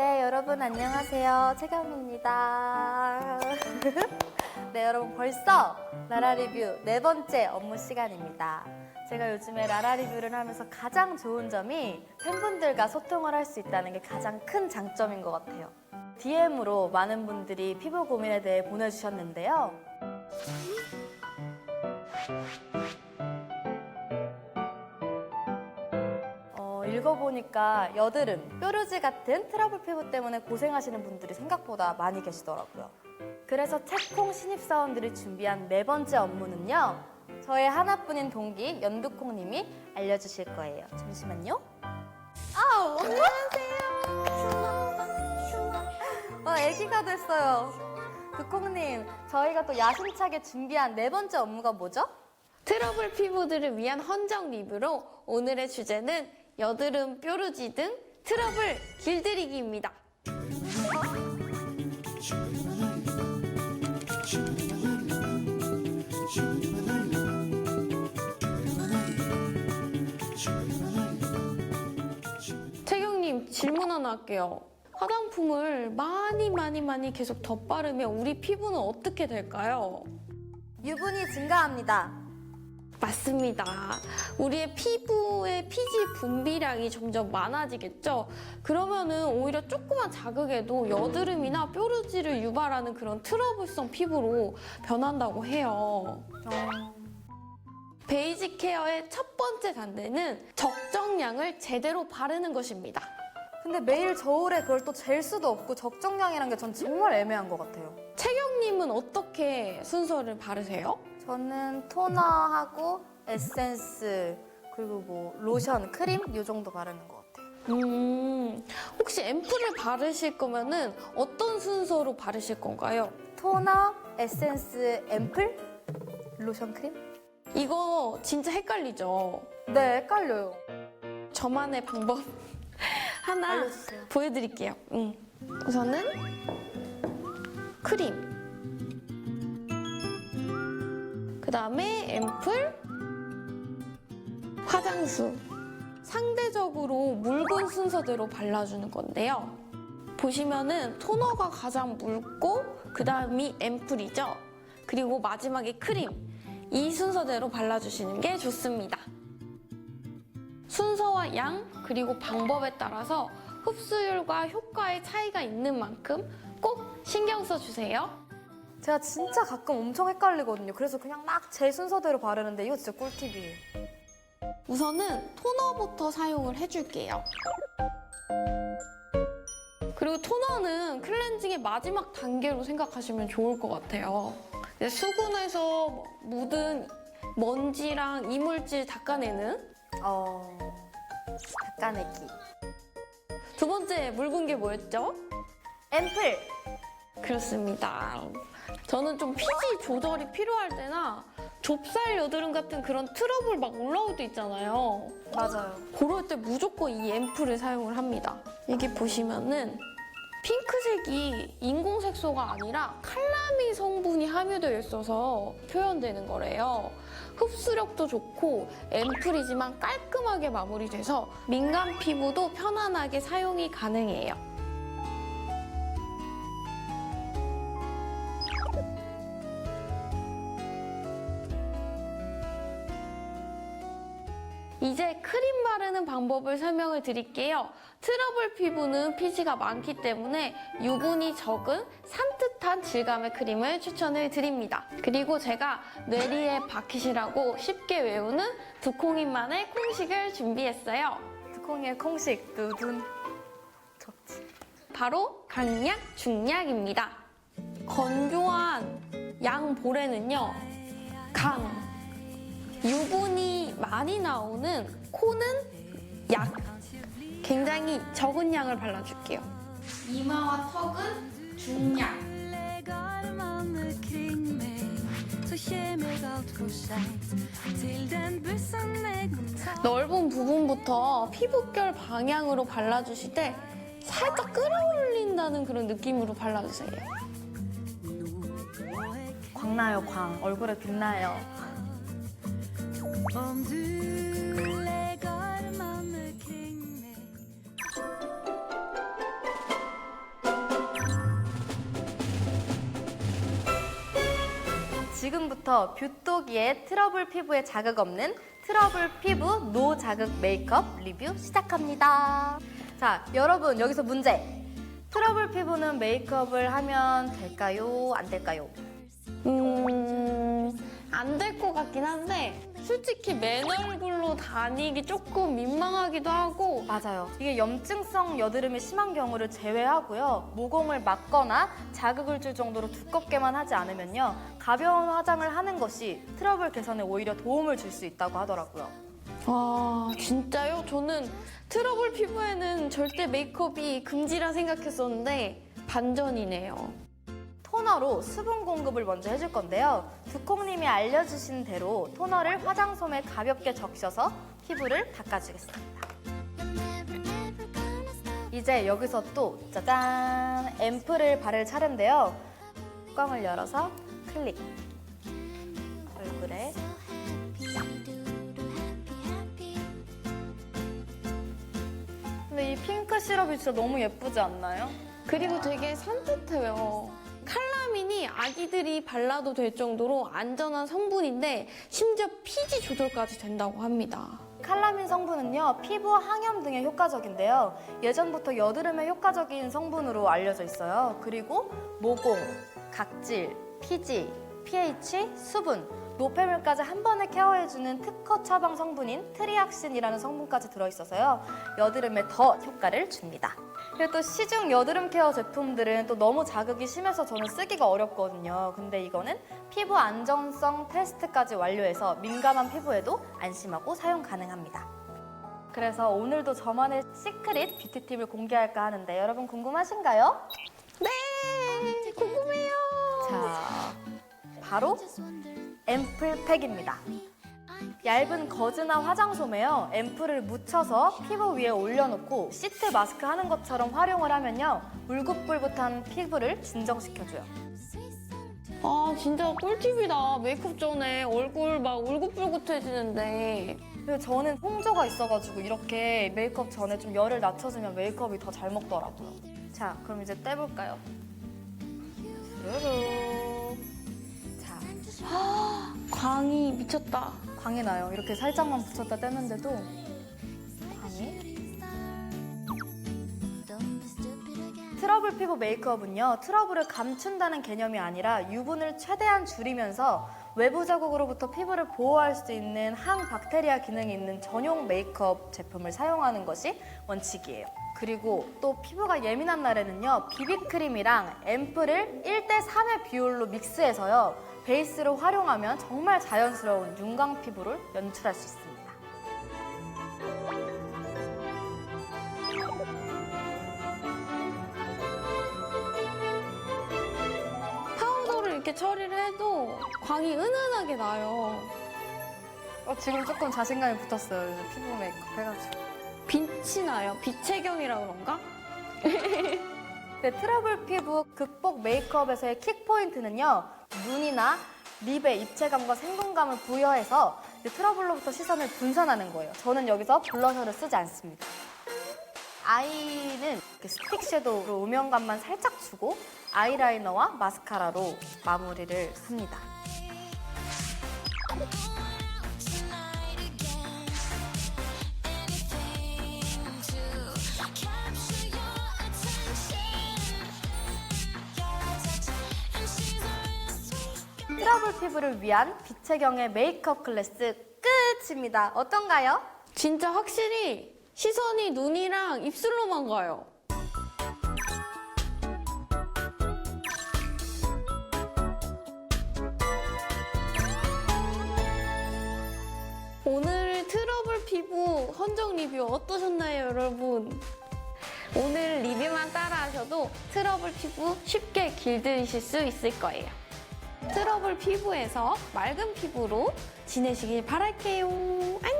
네, 여러분 안녕하세요. 최경입니다. 네, 여러분 벌써 라라 리뷰 네 번째 업무 시간입니다. 제가 요즘에 라라 리뷰를 하면서 가장 좋은 점이 팬분들과 소통을 할 수 있다는 게 가장 큰 장점인 것 같아요. DM으로 많은 분들이 피부 고민에 대해 보내주셨는데요. 읽어보니까 여드름, 뾰루지 같은 트러블 피부 때문에 고생하시는 분들이 생각보다 많이 계시더라고요. 그래서 책콩 신입사원들이 준비한 네 번째 업무는요. 저의 하나뿐인 동기 연두콩님이 알려주실 거예요. 잠시만요. 아우, 안녕하세요. 어, 애기가 됐어요. 두콩님, 저희가 또 야심차게 준비한 네 번째 업무가 뭐죠? 트러블 피부들을 위한 헌정 리뷰로 오늘의 주제는 여드름, 뾰루지 등 트러블 길들이기입니다. 태경님 질문 하나 할게요. 화장품을 많이 많이 많이 계속 덧바르면 우리 피부는 어떻게 될까요? 유분이 증가합니다. 맞습니다. 우리의 피부의 피지 분비량이 점점 많아지겠죠? 그러면은 오히려 조그만 자극에도 여드름이나 뾰루지를 유발하는 그런 트러블성 피부로 변한다고 해요. 베이직 케어의 첫 번째 단계는 적정량을 제대로 바르는 것입니다. 근데 매일 저울에 그걸 또 잴 수도 없고 적정량이란 게 전 정말 애매한 것 같아요. 채경님은 어떻게 순서를 바르세요? 저는 토너하고 에센스 그리고 뭐 로션, 크림 이 정도 바르는 것 같아요. 음, 혹시 앰플을 바르실 거면은 어떤 순서로 바르실 건가요? 토너, 에센스, 앰플, 로션, 크림? 이거 진짜 헷갈리죠? 네, 헷갈려요. 저만의 방법 하나 알려주세요. 보여드릴게요. 음. 우선은 크림. 그 다음에 앰플, 화장수. 상대적으로 묽은 순서대로 발라주는 건데요. 보시면은 토너가 가장 묽고 그 다음이 앰플이죠. 그리고 마지막에 크림. 이 순서대로 발라주시는 게 좋습니다. 순서와 양 그리고 방법에 따라서 흡수율과 효과의 차이가 있는 만큼 꼭 신경 써주세요. 제가 진짜 가끔 엄청 헷갈리거든요. 그래서 그냥 막 제 순서대로 바르는데 이거 진짜 꿀팁이에요. 우선은 토너부터 사용을 해줄게요. 그리고 토너는 클렌징의 마지막 단계로 생각하시면 좋을 것 같아요. 이제 수분에서 묻은 먼지랑 이물질 닦아내는 어, 닦아내기. 두 번째 묽은 게 뭐였죠? 앰플! 그렇습니다. 저는 좀 피지 조절이 필요할 때나 좁쌀 여드름 같은 그런 트러블 막 올라올 때 있잖아요. 맞아요. 그럴 때 무조건 이 앰플을 사용을 합니다. 이게 보시면은 핑크색이 인공 색소가 아니라 칼라미 성분이 함유되어 있어서 표현되는 거래요. 흡수력도 좋고 앰플이지만 깔끔하게 마무리돼서 민감 피부도 편안하게 사용이 가능해요. 이제 크림 바르는 방법을 설명을 드릴게요. 트러블 피부는 피지가 많기 때문에 유분이 적은 산뜻한 질감의 크림을 추천을 드립니다. 그리고 제가 뇌리에 박히시라고 쉽게 외우는 두콩인만의 콩식을 준비했어요. 두콩이의 콩식, 두둔. 좋지. 바로 강약, 중약입니다. 건조한 양 볼에는요, 강, 유분이 많이 나오는 코는 약, 굉장히 적은 양을 발라줄게요. 이마와 턱은 tar. 넓은 부분부터 피부결 방향으로 발라주실 때 살짝 끌어올린다는 그런 느낌으로 발라주세요. 광나요, 광. 얼굴에 빛나요. 지금부터 뷰토기의 트러블 피부에 자극 없는 트러블 피부 노 자극 메이크업 리뷰 시작합니다. 자, 여러분 여기서 문제. 트러블 피부는 메이크업을 하면 될까요? 안 될까요? 음, 안될 것 같긴 한데 솔직히 맨 얼굴로 다니기 조금 민망하기도 하고 맞아요. 이게 염증성 여드름이 심한 경우를 제외하고요. 모공을 막거나 자극을 줄 정도로 두껍게만 하지 않으면요. 가벼운 화장을 하는 것이 트러블 개선에 오히려 도움을 줄 수 있다고 하더라고요. 아 진짜요? 저는 트러블 피부에는 절대 메이크업이 금지라 생각했었는데 반전이네요. 토너로 수분 공급을 먼저 해줄 건데요. 두콩님이 알려주신 대로 토너를 화장솜에 가볍게 적셔서 피부를 닦아주겠습니다. 이제 여기서 또 짜잔 앰플을 바를 차례인데요. 뚜껑을 열어서 클릭 얼굴에 근데 이 핑크 시럽이 진짜 너무 예쁘지 않나요? 그리고 되게 산뜻해요. 아기들이 발라도 될 정도로 안전한 성분인데 심지어 피지 조절까지 된다고 합니다. 칼라민 성분은요 피부 항염 등에 효과적인데요. 예전부터 여드름에 효과적인 성분으로 알려져 있어요. 그리고 모공, 각질, 피지, pH, 수분, 노폐물까지 한 번에 케어해주는 특허 처방 성분인 트리악신이라는 성분까지 들어있어서요 여드름에 더 효과를 줍니다 그리고 또 시중 여드름 케어 제품들은 또 너무 자극이 심해서 저는 쓰기가 어렵거든요 근데 이거는 피부 안전성 테스트까지 완료해서 민감한 피부에도 안심하고 사용 가능합니다. 그래서 오늘도 저만의 시크릿 뷰티팁을 공개할까 하는데 여러분 궁금하신가요? 네, 궁금해요. 자, 바로 앰플팩입니다. 얇은 거즈나 화장솜에요 앰플을 묻혀서 피부 위에 올려놓고 시트 마스크 하는 것처럼 활용을 하면요 울긋불긋한 피부를 진정시켜줘요. 아, 진짜 꿀팁이다. 메이크업 전에 얼굴 막 울긋불긋해지는데. 그리고 저는 홍조가 있어가지고 이렇게 메이크업 전에 좀 열을 낮춰주면 메이크업이 더 잘 먹더라고요. 자, 그럼 이제 떼볼까요? 뾰로롱. 자, 광이 미쳤다. 광이 나요. 이렇게 살짝만 붙였다 떼는데도 광이. 트러블 피부 메이크업은요, 트러블을 감춘다는 개념이 아니라 유분을 최대한 줄이면서 외부 자극으로부터 피부를 보호할 수 있는 항박테리아 기능이 있는 전용 메이크업 제품을 사용하는 것이 원칙이에요. 그리고 또 피부가 예민한 날에는요, 비비크림이랑 앰플을 1대3의 비율로 믹스해서요, 베이스로 활용하면 정말 자연스러운 윤광 피부를 연출할 수 있습니다. 처리를 해도 광이 은은하게 나요. 어, 지금 조금 자신감이 붙었어요. 이제 피부 메이크업 해가지고. 빛이 나요. 빛채경이라 그런가? 네, 트러블 피부 극복 메이크업에서의 킥 포인트는요. 눈이나 립의 입체감과 생동감을 부여해서 이제 트러블로부터 시선을 분산하는 거예요. 저는 여기서 블러셔를 쓰지 않습니다. 아이는 이렇게 스틱 섀도우로 음영감만 살짝 주고 아이라이너와 마스카라로 마무리를 합니다. 트러블 피부를 위한 빛채경의 메이크업 클래스 끝입니다. 어떤가요? 진짜 확실히 시선이 눈이랑 입술로만 가요. 헌정 리뷰 어떠셨나요, 여러분? 오늘 리뷰만 따라하셔도 트러블 피부 쉽게 길들이실 수 있을 거예요. 트러블 피부에서 맑은 피부로 지내시길 바랄게요. 안녕!